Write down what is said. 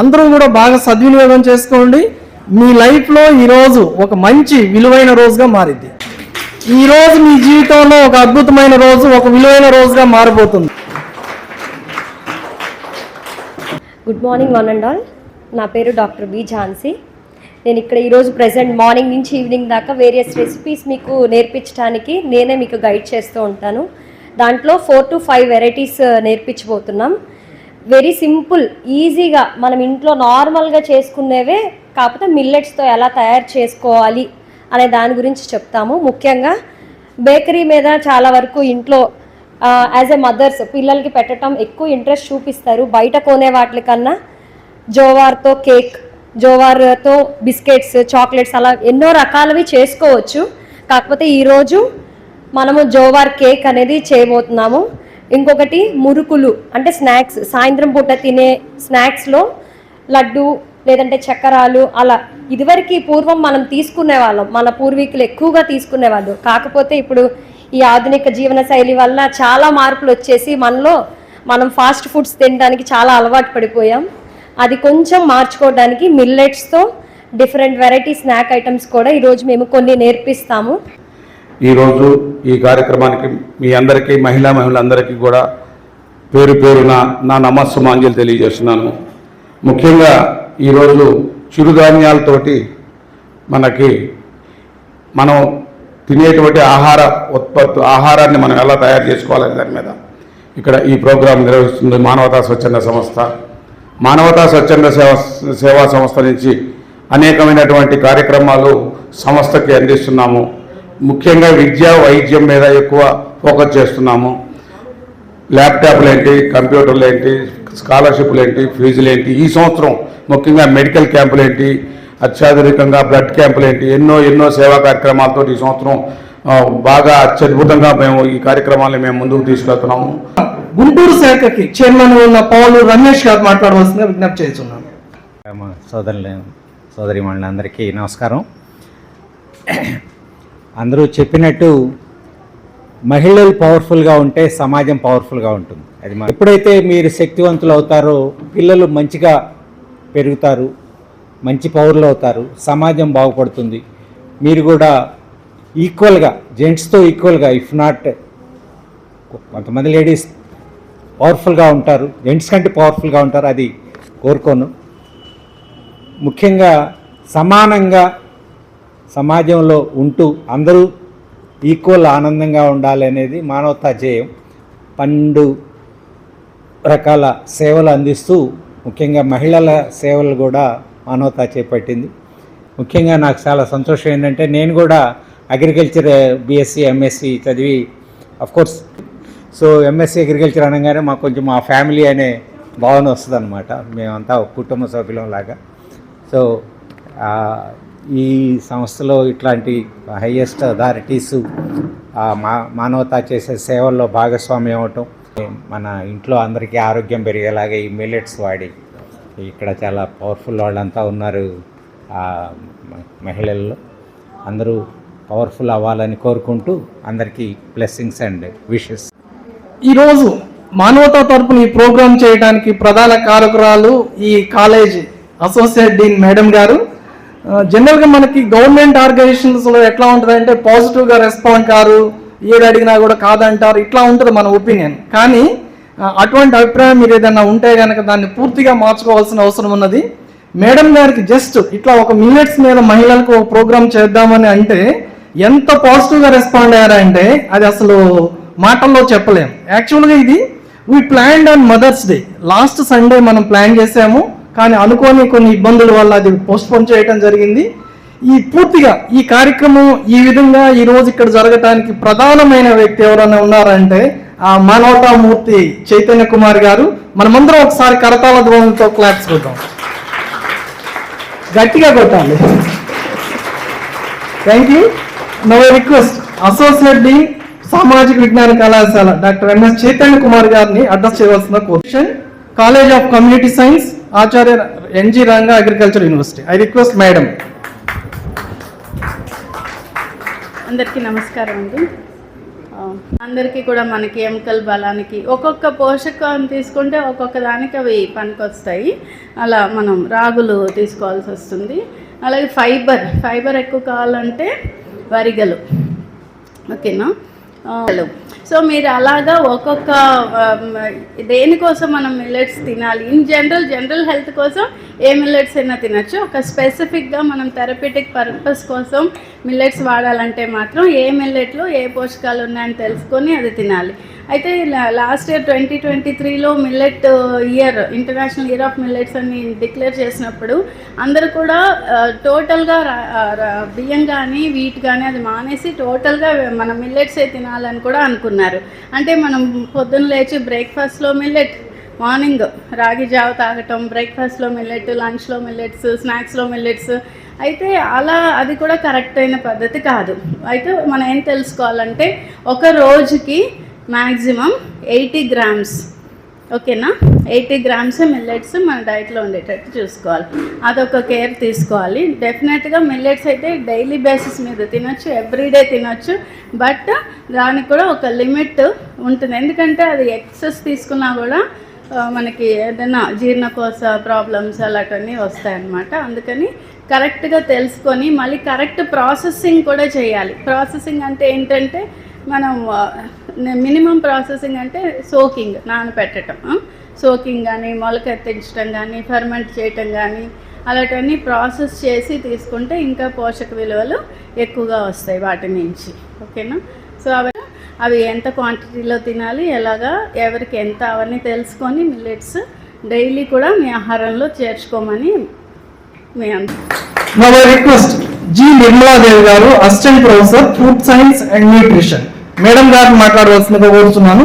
అందరూ కూడా బాగా సద్వినియోగం చేసుకోండి. మీ లైఫ్లో ఈరోజు ఒక మంచి విలువైన రోజుగా మారిద్ది ఈరోజు మీ జీవితంలో ఒక అద్భుతమైన రోజు ఒక విలువైన రోజుగా మారిపోతుంది good morning one and all నా పేరు డాక్టర్ బి ఝాన్సీ. నేను ఇక్కడ ఈరోజు ప్రెసెంట్ మార్నింగ్ నుంచి ఈవినింగ్ దాకా వేరియస్ రెసిపీస్ మీకు నేర్పించడానికి నేనే మీకు గైడ్ చేస్తూ ఉంటాను. దాంట్లో ఫోర్ టు ఫైవ్ వెరైటీస్ నేర్పించబోతున్నాం. వెరీ సింపుల్ ఈజీగా మనం ఇంట్లో నార్మల్గా చేసుకునేవే కాకపోతే మిల్లెట్స్తో ఎలా తయారు చేసుకోవాలి అనే దాని గురించి చెప్తాము. ముఖ్యంగా బేకరీ మీద చాలా వరకు ఇంట్లో యాజ్ ఎ మదర్స్ పిల్లలకి పెట్టడం ఎక్కువ ఇంట్రెస్ట్ చూపిస్తారు. బయట కొనే వాటి కన్నా జోవార్తో కేక్ జోవార్తో బిస్కెట్స్ చాక్లెట్స్ అలా ఎన్నో రకాలవి చేసుకోవచ్చు. కాకపోతే ఈరోజు మనము జోవార్ కేక్ అనేది చేయబోతున్నాము. ఇంకొకటి మురుకులు అంటే స్నాక్స్. సాయంత్రం పూట తినే స్నాక్స్లో లడ్డు లేదంటే చక్కెరాలు అలా. ఇదివరకు పూర్వం మనం తీసుకునే వాళ్ళం మన పూర్వీకులు ఎక్కువగా తీసుకునేవాళ్ళు. కాకపోతే ఇప్పుడు ఈ ఆధునిక జీవన శైలి వల్ల చాలా మార్పులు వచ్చేసి మనలో మనం ఫాస్ట్ ఫుడ్స్ తినడానికి చాలా అలవాటు పడిపోయాం. అది కొంచెం మార్చుకోవడానికి మిల్లెట్స్తో డిఫరెంట్ వెరైటీ స్నాక్ ఐటమ్స్ కూడా ఈరోజు మేము కొన్ని నేర్పిస్తాము. ఈరోజు ఈ కార్యక్రమానికి మీ అందరికీ మహిళా మహిళలందరికీ కూడా పేరు పేరున నా నమస్సుమాంజలు తెలియజేస్తున్నాను. ముఖ్యంగా ఈరోజు చిరుధాన్యాలతోటి మనకి మనం తినేటువంటి ఆహార ఉత్పత్తి ఆహారాన్ని మనం ఎలా తయారు చేసుకోవాలి దాని మీద ఇక్కడ ఈ ప్రోగ్రాం నిర్వహిస్తుంది మానవతా స్వచ్ఛంద సంస్థ. మానవతా స్వచ్ఛంద సేవ సేవా సంస్థ నుంచి అనేకమైనటువంటి కార్యక్రమాలు సంస్థకి అందిస్తున్నాము. ముఖ్యంగా విద్య వైద్యం మీద ఎక్కువ ఫోకస్ చేస్తున్నాము. ల్యాప్టాప్లు ఏంటి కంప్యూటర్లు ఏంటి స్కాలర్షిప్లు ఏంటి ఫీజులు ఏంటి ఈ సంవత్సరం ముఖ్యంగా మెడికల్ క్యాంపులు ఏంటి అత్యాధునికంగా బ్లడ్ క్యాంపులు ఏంటి ఎన్నో ఎన్నో సేవా కార్యక్రమాలతో ఈ సంవత్సరం బాగా అత్యద్భుతంగా మేము ఈ కార్యక్రమాలను మేము ముందుకు తీసుకెళ్తున్నాము. గుంటూరు శాఖకి చైర్మన్ ఉన్న పౌలు రమేష్ గారు మాట్లాడవలసిందిగా విజ్ఞప్తి చేస్తున్నాను. సోదరులు సోదరి అందరికీ నమస్కారం. అందరూ చెప్పినట్టు మహిళలు పవర్ఫుల్గా ఉంటే సమాజం పవర్ఫుల్గా ఉంటుంది. అది ఎప్పుడైతే మీరు శక్తివంతులు అవుతారో పిల్లలు మంచిగా పెరుగుతారు మంచి పౌరులు అవుతారు సమాజం బాగుపడుతుంది. మీరు కూడా ఈక్వల్గా జెంట్స్తో ఈక్వల్గా ఇఫ్ నాట్ కొంతమంది లేడీస్ పవర్ఫుల్గా ఉంటారు జెంట్స్ కంటే పవర్ఫుల్గా ఉంటారు అది కోరుకోను. ముఖ్యంగా సమానంగా సమాజంలో ఉంటూ అందరూ ఈక్వల్ ఆనందంగా ఉండాలి అనేది మానవతా ధ్యేయం. పన్నెండు రకాల సేవలు అందిస్తూ ముఖ్యంగా మహిళల సేవలు కూడా మానవతా చేపట్టింది. ముఖ్యంగా నాకు చాలా సంతోషం ఏంటంటే నేను కూడా అగ్రికల్చర్ బీఎస్సీ ఎంఎస్సి చదివి కోర్స్ సో ఎంఎస్సీ అగ్రికల్చర్ అనగానే మాకు కొంచెం మా ఫ్యామిలీ అనే భావన వస్తుంది అనమాట మేమంతా కుటుంబ సభ్యులం లాగా. సో ఈ సంస్థలో ఇట్లాంటి హయ్యెస్ట్ అథారిటీస్ మా మానవతా చేసే సేవల్లో భాగస్వామ్యం అవటం మన ఇంట్లో అందరికీ ఆరోగ్యం పెరిగేలాగా ఈ మిల్లెట్స్ వాడి ఇక్కడ చాలా పవర్ఫుల్ వాళ్ళంతా ఉన్నారు ఆ, మహిళల్లో. అందరూ పవర్ఫుల్ అవ్వాలని కోరుకుంటూ అందరికీ బ్లెస్సింగ్స్ అండ్ విషెస్ ఈరోజు మానవతా తరపున ఈ ప్రోగ్రాం చేయడానికి ప్రధాన కారకురాలు ఈ కాలేజ్ అసోసియేట్ డీన్ మేడం గారు. జనరల్గా మనకి గవర్నమెంట్ ఆర్గనైజేషన్స్లో ఎట్లా ఉంటుంది అంటే పాజిటివ్గా రెస్పాండ్ కారు ఏది అడిగినా కూడా కాదంటారు ఇట్లా ఉంటుంది మన ఒపీనియన్ కానీ అటువంటి అభిప్రాయం మీరు ఏదైనా ఉంటే కనుక దాన్ని పూర్తిగా మార్చుకోవాల్సిన అవసరం ఉన్నది. మేడం గారికి జస్ట్ ఇట్లా ఒక మినిట్స్ మీద మహిళలకు ఒక ప్రోగ్రామ్ చేద్దామని అంటే ఎంత పాజిటివ్గా రెస్పాండ్ అయ్యారంటే అది అసలు మాటల్లో చెప్పలేం. యాక్చువల్గా ఇది we planned on mother's day last Sunday మనం ప్లాన్ చేసాము. కానీ అనుకోని కొన్ని ఇబ్బందుల వల్ల అది పోస్ట్పోన్ చేయడం జరిగింది. ఈ పూర్తిగా ఈ కార్యక్రమం ఈ విధంగా ఈరోజు ఇక్కడ జరగటానికి ప్రధానమైన వ్యక్తి ఎవరైనా ఉన్నారంటే ఆ మానవతామూర్తి చైతన్య కుమార్ గారు. మనమందరం ఒకసారి కరతాళ ధ్వనులతో క్లాప్స్ కొట్టాం గట్టిగా కొట్టాలి. Thank you no request associate dean సామాజిక విజ్ఞాన కళాశాల డాక్టర్ ఎంఎస్ చైతన్య కుమార్ గారిని అడ్రస్ చేయవలసిన question college of community science Acharya N G Ranga agriculture university. I request madam. అందరికీ నమస్కారం అండి. అందరికీ కూడా మనకి ఎముకల బలానికి ఒక్కొక్క పోషకం తీసుకుంటే ఒక్కొక్క దానికి అవి పనికొస్తాయి. అలా మనం రాగులు తీసుకోవాల్సి వస్తుంది. అలాగే ఫైబర్ ఫైబర్ ఎక్కువ కావాలంటే వరిగలు. ఓకేనా? సో మీరు అలాగా ఒక్కొక్క um, దేనికోసం మనం మిల్లెట్స్ తినాలి? ఇన్ జనరల్ జనరల్ హెల్త్ కోసం ఏ మిల్లెట్స్ అయినా తినచ్చు. ఒక స్పెసిఫిక్గా మనం థెరపీటిక్ పర్పస్ కోసం మిల్లెట్స్ వాడాలంటే మాత్రం ఏ మిల్లెట్లో ఏ పోషకాలు ఉన్నాయని తెలుసుకొని అది తినాలి. అయితే లాస్ట్ ఇయర్ ట్వంటీ ట్వంటీ త్రీలో millet year international year of millets అని డిక్లేర్ చేసినప్పుడు అందరూ కూడా టోటల్గా బియ్యం కానీ వీట్ కానీ అది మానేసి టోటల్గా మనం మిల్లెట్సే తినాలని కూడా అనుకున్నారు. అంటే మనం పొద్దున్న లేచి బ్రేక్ఫాస్ట్లో మిల్లెట్ మార్నింగ్ రాగి జావ తాగటం బ్రేక్ఫాస్ట్లో మిల్లెట్ లంచ్లో మిల్లెట్స్ స్నాక్స్లో మిల్లెట్స్ అయితే అలా అది కూడా కరెక్ట్ అయిన పద్ధతి కాదు. అయితే మనం ఏం తెలుసుకోవాలంటే ఒక రోజుకి మ్యాక్సిమం ఎయిటీ గ్రామ్స్ ఓకేనా? ఎయిటీ గ్రామ్స్ మిల్లెట్స్ మన డైట్లో ఉండేటట్టు చూసుకోవాలి. అదొక కేర్ తీసుకోవాలి. డెఫినెట్గా మిల్లెట్స్ అయితే డైలీ బేసిస్ మీద తినొచ్చు ఎవ్రీడే తినొచ్చు. బట్ దానికి కూడా ఒక లిమిట్ ఉంటుంది. ఎందుకంటే అది ఎక్సెస్ తీసుకున్నా కూడా మనకి ఏదైనా జీర్ణకోశ ప్రాబ్లమ్స్ అలాంటివన్నీ వస్తాయన్నమాట. అందుకని కరెక్ట్గా తెలుసుకొని మళ్ళీ కరెక్ట్ ప్రాసెసింగ్ కూడా చేయాలి. ప్రాసెసింగ్ అంటే ఏంటంటే మనం మినిమం ప్రాసెసింగ్ అంటే సోకింగ్ నానబెట్టడం సోకింగ్ కానీ మొలకెత్తించడం కానీ ఫర్మెంట్ చేయటం కానీ అలాంటివన్నీ ప్రాసెస్ చేసి తీసుకుంటే ఇంకా పోషక విలువలు ఎక్కువగా వస్తాయి వాటి నుంచి. ఓకేనా? సో అవి అవి ఎంత క్వాంటిటీలో తినాలి ఎలాగా ఎవరికి ఎంత అవన్నీ తెలుసుకొని మిల్లెట్స్ డైలీ కూడా మీ ఆహారంలో చేర్చుకోమని మీ request జి నిర్మలాదేవి గారు assistant professor food science and nutrition madam గారిని మాట్లాడవలసిందిగా కోరుతున్నాను